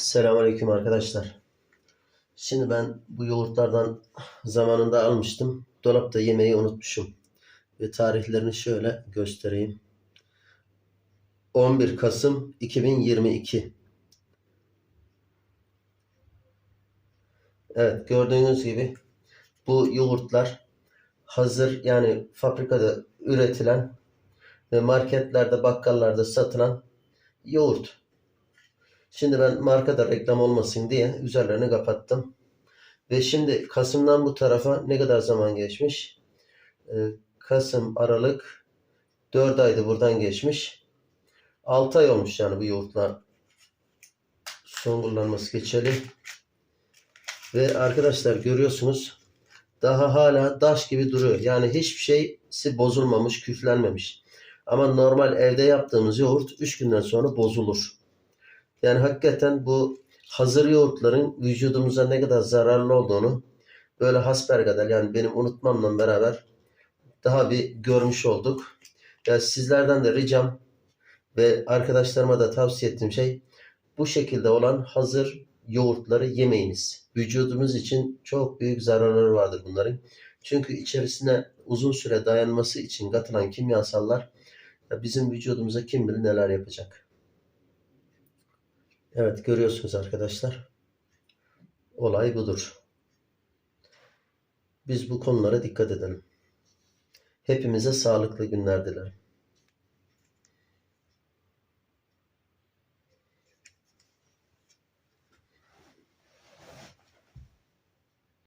Selamünaleyküm arkadaşlar. Şimdi ben bu yoğurtlardan zamanında almıştım. Dolapta yemeği unutmuşum. Ve tarihlerini şöyle göstereyim. 11 Kasım 2022. Evet gördüğünüz gibi bu yoğurtlar hazır yani fabrikada üretilen ve marketlerde bakkallarda satılan yoğurt. Şimdi ben markada reklam olmasın diye üzerlerini kapattım. Ve şimdi Kasım'dan bu tarafa ne kadar zaman geçmiş? Ee, Kasım, Aralık 4 aydı buradan geçmiş. 6 ay olmuş yani bu yoğurtla son kullanması geçeli. Ve arkadaşlar görüyorsunuz daha hala taş gibi duruyor. Yani hiçbir şeysi bozulmamış, küflenmemiş. Ama normal evde yaptığımız yoğurt 3 günden sonra bozulur. Yani hakikaten bu hazır yoğurtların vücudumuza ne kadar zararlı olduğunu böyle hasbergadel yani benim unutmamla beraber daha bir görmüş olduk. Yani sizlerden de ricam ve arkadaşlarıma da tavsiye ettiğim şey bu şekilde olan hazır yoğurtları yemeyiniz. Vücudumuz için çok büyük zararları vardır bunların. Çünkü içerisine uzun süre dayanması için katılan kimyasallar bizim vücudumuza kim bilir neler yapacak. Evet görüyorsunuz arkadaşlar. Olay budur. Biz bu konulara dikkat edelim. Hepimize sağlıklı günler dilerim.